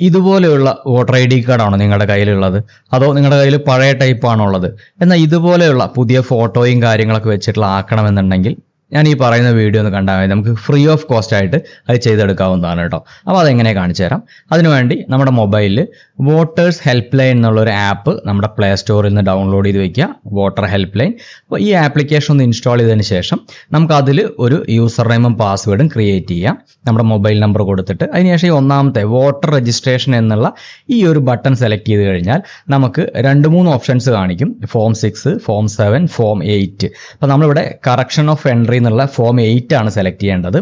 ഇതുപോലെയുള്ള voter I D കാർഡാണോ നിങ്ങളുടെ കയ്യിലുള്ളത്? അതോ നിങ്ങളുടെ കയ്യിൽ പഴയ ടൈപ്പാണോ ഉള്ളത്? എന്നാൽ ഇതുപോലെയുള്ള പുതിയ ഫോട്ടോയും കാര്യങ്ങളൊക്കെ വെച്ചിട്ടുള്ള ആക്കണമെന്നുണ്ടെങ്കിൽ ഞാൻ ഈ പറയുന്ന വീഡിയോ ഒന്ന് കണ്ടാൽ മതി. നമുക്ക് ഫ്രീ ഓഫ് കോസ്റ്റ് ആയിട്ട് അത് ചെയ്തെടുക്കാവുന്നതാണ് കേട്ടോ. അപ്പോൾ അതെങ്ങനെ കാണിച്ചു തരാം. അതിനുവേണ്ടി നമ്മുടെ മൊബൈലിൽ വോട്ടേഴ്സ് ഹെൽപ്പ് ലൈൻ എന്നുള്ളൊരു ആപ്പ് നമ്മുടെ പ്ലേ സ്റ്റോറിൽ നിന്ന് ഡൗൺലോഡ് ചെയ്ത് വെക്കുക. വോട്ടർ ഹെൽപ്പ് ലൈൻ അപ്പോൾ ഈ ആപ്ലിക്കേഷൻ ഒന്ന് ഇൻസ്റ്റാൾ ചെയ്തതിന് ശേഷം നമുക്ക് അതിൽ ഒരു യൂസർ നെയിമും പാസ്വേഡും ക്രിയേറ്റ് ചെയ്യാം. നമ്മുടെ മൊബൈൽ നമ്പർ കൊടുത്തിട്ട്. അതിനുശേഷം ഈ ഒന്നാമത്തെ വോട്ടർ രജിസ്ട്രേഷൻ എന്നുള്ള ഈ ഒരു ബട്ടൺ സെലക്ട് ചെയ്ത് കഴിഞ്ഞാൽ നമുക്ക് രണ്ട് മൂന്ന് ഓപ്ഷൻസ് കാണിക്കും. Form six form seven form eight അപ്പോൾ നമ്മളിവിടെ കറക്ഷൻ ഓഫ് എൻട്രി എന്നുള്ള ഫോം എയ്റ്റ് ആണ് സെലക്ട് ചെയ്യേണ്ടത്.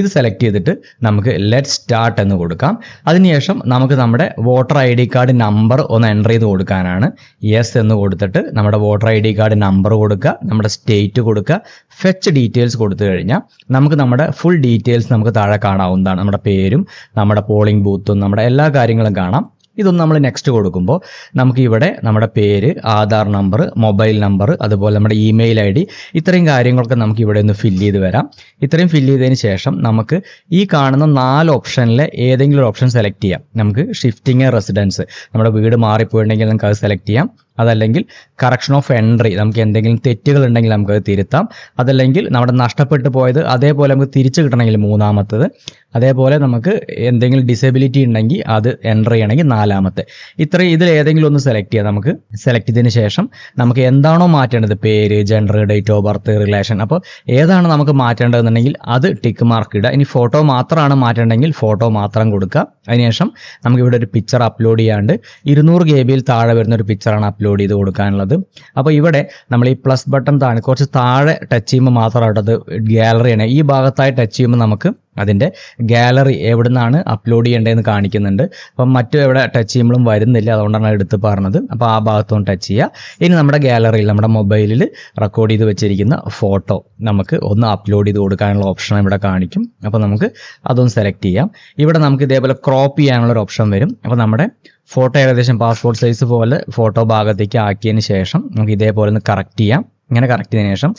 ഇത് സെലക്ട് ചെയ്തിട്ട് നമുക്ക് ലെറ്റ് സ്റ്റാർട്ട് എന്ന് കൊടുക്കാം. അതിനുശേഷം നമുക്ക് നമ്മുടെ voter I D card number ഒന്ന് എന്റർ ചെയ്ത് കൊടുക്കാനാണ്. യെസ് എന്ന് കൊടുത്തിട്ട് നമ്മുടെ voter I D card number കൊടുക്കുക നമ്മുടെ സ്റ്റേറ്റ് കൊടുക്കുക ഫെച്ച് ഡീറ്റെയിൽസ് കൊടുത്തു കഴിഞ്ഞാൽ നമുക്ക് നമ്മുടെ ഫുൾ ഡീറ്റെയിൽസ് നമുക്ക് താഴെ കാണാവുന്നതാണ്. നമ്മുടെ പേരും നമ്മുടെ പോളിംഗ് ബൂത്തും നമ്മുടെ എല്ലാ കാര്യങ്ങളും കാണാം. ഇതൊന്ന് നമ്മൾ നെക്സ്റ്റ് കൊടുക്കുമ്പോൾ നമുക്ക് ഇവിടെ നമ്മുടെ പേര് ആധാർ നമ്പർ മൊബൈൽ നമ്പർ അതുപോലെ നമ്മുടെ ഇമെയിൽ ഐ ഡി ഇത്രയും കാര്യങ്ങളൊക്കെ നമുക്ക് ഇവിടെ ഒന്ന് ഫില്ല് ചെയ്ത് വരാം. ഇത്രയും ഫില്ല് ചെയ്തതിന് ശേഷം നമുക്ക് ഈ കാണുന്ന നാല് ഓപ്ഷനിലെ ഏതെങ്കിലും ഒരു ഓപ്ഷൻ സെലക്ട് ചെയ്യാം. നമുക്ക് ഷിഫ്റ്റിംഗ് റെസിഡൻസ് നമ്മുടെ വീട് മാറിപ്പോയിട്ടുണ്ടെങ്കിൽ നമുക്ക് അത് സെലക്ട് ചെയ്യാം. അതല്ലെങ്കിൽ കറക്ഷൻ ഓഫ് എൻട്രി നമുക്ക് എന്തെങ്കിലും തെറ്റുകൾ ഉണ്ടെങ്കിൽ നമുക്കത് തിരുത്താം. അതല്ലെങ്കിൽ നമ്മുടെ നഷ്ടപ്പെട്ടു പോയത് അതേപോലെ നമുക്ക് തിരിച്ചു കിട്ടണമെങ്കിൽ മൂന്നാമത്തത്. അതേപോലെ നമുക്ക് എന്തെങ്കിലും ഡിസബിലിറ്റി ഉണ്ടെങ്കിൽ അത് എന്റർ ചെയ്യണമെങ്കിൽ നാലാമത്തെ. ഇത്രയും ഇതിൽ ഏതെങ്കിലും ഒന്ന് സെലക്ട് ചെയ്യാം. നമുക്ക് സെലക്ട് ചെയ്തതിന് ശേഷം നമുക്ക് എന്താണോ മാറ്റേണ്ടത്? പേര് gender date of birth relation അപ്പോൾ ഏതാണ് നമുക്ക് മാറ്റേണ്ടതെന്നുണ്ടെങ്കിൽ അത് ടിക്ക് മാർക്ക് ഇടുക. ഇനി ഫോട്ടോ മാത്രമാണ് മാറ്റേണ്ടെങ്കിൽ ഫോട്ടോ മാത്രം കൊടുക്കുക. അതിനുശേഷം നമുക്ക് ഇവിടെ ഒരു പിക്ചർ അപ്ലോഡ് ചെയ്യാണ്ട് ഇരുന്നൂറ് കെ ബിയിൽ താഴെ വരുന്ന ഒരു പിക്ചറാണ് അപ്ലോഡ് ചെയ്ത് കൊടുക്കാനുള്ളത്. അപ്പോൾ ഇവിടെ നമ്മൾ ഈ പ്ലസ് ബട്ടൺ താഴെ കുറച്ച് താഴെ ടച്ച് ചെയ്യുമ്പോൾ മാത്രമായിട്ടത് ഗ്യാലറിയാണ് ഈ ഭാഗത്തായി ടച്ച് ചെയ്യുമ്പോൾ നമുക്ക് അതിന്റെ ഗാലറി എവിടെ നിന്നാണ് അപ്ലോഡ് ചെയ്യേണ്ടതെന്ന് കാണിക്കുന്നുണ്ട്. അപ്പം മറ്റു എവിടെ ടച്ച് ചെയ്യുമ്പോഴും വരുന്നില്ല. അതുകൊണ്ടാണ് എടുത്ത് പറഞ്ഞത്. അപ്പോൾ ആ ഭാഗത്തൊന്ന് ടച്ച് ചെയ്യുക. ഇനി നമ്മുടെ ഗാലറിയിൽ നമ്മുടെ മൊബൈലിൽ റെക്കോർഡ് ചെയ്ത് വെച്ചിരിക്കുന്ന ഫോട്ടോ നമുക്ക് ഒന്ന് അപ്ലോഡ് ചെയ്ത് കൊടുക്കാനുള്ള ഓപ്ഷൻ ഇവിടെ കാണിക്കും. അപ്പോൾ നമുക്ക് അതൊന്ന് സെലക്ട് ചെയ്യാം. ഇവിടെ നമുക്ക് ഇതേപോലെ ക്രോപ്പ് ചെയ്യാനുള്ള ഒരു ഓപ്ഷൻ വരും. അപ്പോൾ നമ്മുടെ ഫോട്ടോ ഏകദേശം പാസ്പോർട്ട് സൈസ് പോലെ ഫോട്ടോ ഭാഗത്തേക്ക് ആക്കിയതിന് ശേഷം നമുക്ക് ഇതേപോലെ ഒന്ന് കറക്റ്റ് ചെയ്യാം. ഇങ്ങനെ കറക്റ്റ് ചെയ്തതിന് ശേഷം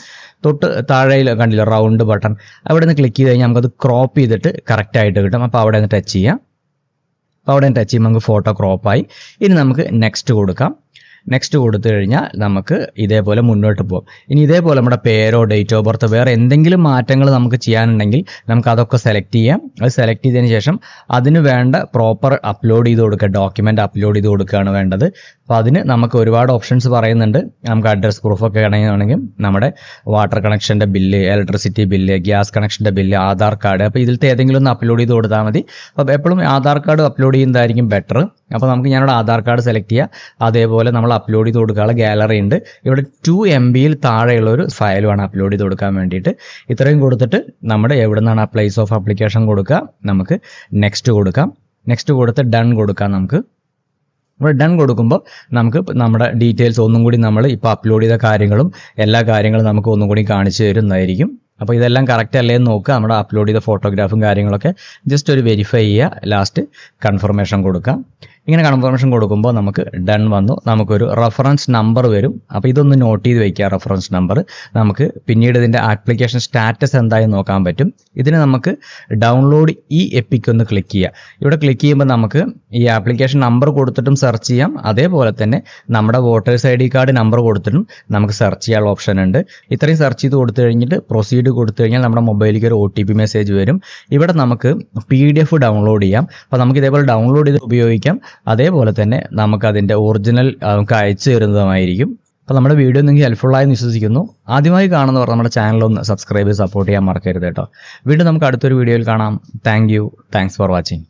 തൊട്ട് താഴെയിൽ കണ്ടില്ല റൗണ്ട് ബട്ടൺ അവിടെ നിന്ന് ക്ലിക്ക് ചെയ്ത് കഴിഞ്ഞാൽ നമുക്കത് ക്രോപ്പ് ചെയ്തിട്ട് കറക്റ്റ് ആയിട്ട് കിട്ടും. അപ്പോൾ അവിടെ നിന്ന് ടച്ച് ചെയ്യാം. അപ്പോൾ അവിടെ ടച്ച് ചെയ്യുമ്പോൾ നമുക്ക് ഫോട്ടോ ക്രോപ്പായി ഇനി നമുക്ക് നെക്സ്റ്റ് കൊടുക്കാം. നെക്സ്റ്റ് കൊടുത്തു കഴിഞ്ഞാൽ നമുക്ക് ഇതേപോലെ മുന്നോട്ട് പോകും ഇനി ഇതേപോലെ നമ്മുടെ പേരോ ഡേറ്റോ ഓഫ് വേറെ എന്തെങ്കിലും മാറ്റങ്ങൾ നമുക്ക് ചെയ്യാനുണ്ടെങ്കിൽ നമുക്ക് അതൊക്കെ സെലക്ട് ചെയ്യാം. അത് സെലക്ട് ചെയ്തതിന് ശേഷം അതിന് വേണ്ട പ്രോപ്പർ അപ്ലോഡ് ചെയ്ത് കൊടുക്കുക. ഡോക്യുമെന്റ് അപ്ലോഡ് ചെയ്ത് കൊടുക്കുകയാണ് വേണ്ടത്. അപ്പോൾ അതിന് നമുക്ക് ഒരുപാട് ഓപ്ഷൻസ് പറയുന്നുണ്ട്. നമുക്ക് അഡ്രസ് പ്രൂഫൊക്കെ ആണെങ്കിൽ നമ്മുടെ വാട്ടർ കണക്ഷന്റെ ബില്ല് ഇലക്ട്രിസിറ്റി ബില്ല് ഗ്യാസ് കണക്ഷന്റെ ബില്ല് ആധാർ കാർഡ് അപ്പോൾ ഇതിലത്തെ ഏതെങ്കിലും ഒന്ന് അപ്ലോഡ് ചെയ്ത് കൊടുത്താൽ മതി. അപ്പോൾ എപ്പോഴും ആധാർ കാർഡ് അപ്ലോഡ് ചെയ്യുന്നതായിരിക്കും ബെറ്റർ അപ്പോൾ നമുക്ക് ഞാനിവിടെ ആധാർ കാർഡ് സെലക്ട് ചെയ്യുക അതേപോലെ നമ്മൾ അപ്ലോഡ് ചെയ്ത് കൊടുക്കാനുള്ള ഗാലറി ഉണ്ട്. ഇവിടെ ടു എം ബിയിൽ താഴെയുള്ള ഒരു ഫയലുമാണ് അപ്ലോഡ് ചെയ്ത് കൊടുക്കാൻ വേണ്ടിയിട്ട്. ഇത്രയും കൊടുത്തിട്ട് നമ്മുടെ എവിടെ നിന്നാണ് ആ പ്ലേസ് ഓഫ് അപ്ലിക്കേഷൻ കൊടുക്കുക നമുക്ക് നെക്സ്റ്റ് കൊടുക്കാം. നെക്സ്റ്റ് കൊടുത്ത് ഡൺ കൊടുക്കാം നമുക്ക്. ഇവിടെ ഡൺ കൊടുക്കുമ്പോൾ നമുക്ക് നമ്മുടെ ഡീറ്റെയിൽസ് ഒന്നും കൂടി നമ്മൾ ഇപ്പോൾ അപ്ലോഡ് ചെയ്ത കാര്യങ്ങളും എല്ലാ കാര്യങ്ങളും നമുക്ക് ഒന്നും കൂടി കാണിച്ചു തരുന്നതായിരിക്കും. അപ്പോൾ ഇതെല്ലാം കറക്റ്റ് അല്ലേ എന്ന് നോക്കുക. നമ്മുടെ അപ്ലോഡ് ചെയ്ത ഫോട്ടോഗ്രാഫും കാര്യങ്ങളൊക്കെ ജസ്റ്റ് ഒരു വെരിഫൈ ചെയ്യുക. ലാസ്റ്റ് കൺഫർമേഷൻ കൊടുക്കാം. ഇങ്ങനെ കൺഫർമേഷൻ കൊടുക്കുമ്പോൾ നമുക്ക് ഡൺ വന്നു. നമുക്കൊരു റഫറൻസ് നമ്പർ വരും. അപ്പോൾ ഇതൊന്ന് നോട്ട് ചെയ്ത് വയ്ക്കുക റഫറൻസ് നമ്പർ നമുക്ക് പിന്നീട് ഇതിന്റെ ആപ്ലിക്കേഷൻ സ്റ്റാറ്റസ് എന്തായി നോക്കാൻ പറ്റും. ഇതിന് നമുക്ക് ഡൗൺലോഡ് ഈ എപ്പിക്ക് ഒന്ന് ക്ലിക്ക് ചെയ്യുക ഇവിടെ ക്ലിക്ക് ചെയ്യുമ്പോൾ നമുക്ക് ഈ ആപ്ലിക്കേഷൻ നമ്പർ കൊടുത്തിട്ടും സെർച്ച് ചെയ്യാം. അതേപോലെ തന്നെ നമ്മുടെ voters I D card number കൊടുത്തിട്ടും നമുക്ക് സെർച്ച് ചെയ്യാനുള്ള ഓപ്ഷൻ ഉണ്ട്. ഇത്രയും സെർച്ച് ചെയ്ത് കൊടുത്തു കഴിഞ്ഞിട്ട് പ്രൊസീഡ് കൊടുത്തു കഴിഞ്ഞാൽ നമ്മുടെ മൊബൈലിലേക്ക് ഒരു ഒ ടി പി മെസ്സേജ് വരും. ഇവിടെ നമുക്ക് പി ഡി എഫ് ഡൗൺലോഡ് ചെയ്യാം. അപ്പോൾ നമുക്ക് ഇതേപോലെ ഡൗൺലോഡ് ചെയ്ത് ഉപയോഗിക്കാം. അതേപോലെ തന്നെ നമുക്ക് അതിന്റെ ഒറിജിനൽ നമുക്ക് അയച്ചു തരുന്നതുമായിരിക്കും. അപ്പോൾ നമ്മുടെ വീഡിയോ നിങ്ങൾക്ക് ഹെൽപ്ഫുള്ളായി വിശ്വസിക്കുന്നു. ആദ്യമായി കാണുന്നവർ നമ്മുടെ ചാനൽ ഒന്ന് സബ്സ്ക്രൈബ് ചെയ്ത് സപ്പോർട്ട് ചെയ്യാൻ മറക്കരുത് കേട്ടോ. വീണ്ടും നമുക്ക് അടുത്തൊരു വീഡിയോയിൽ കാണാം. Thank you thanks for watching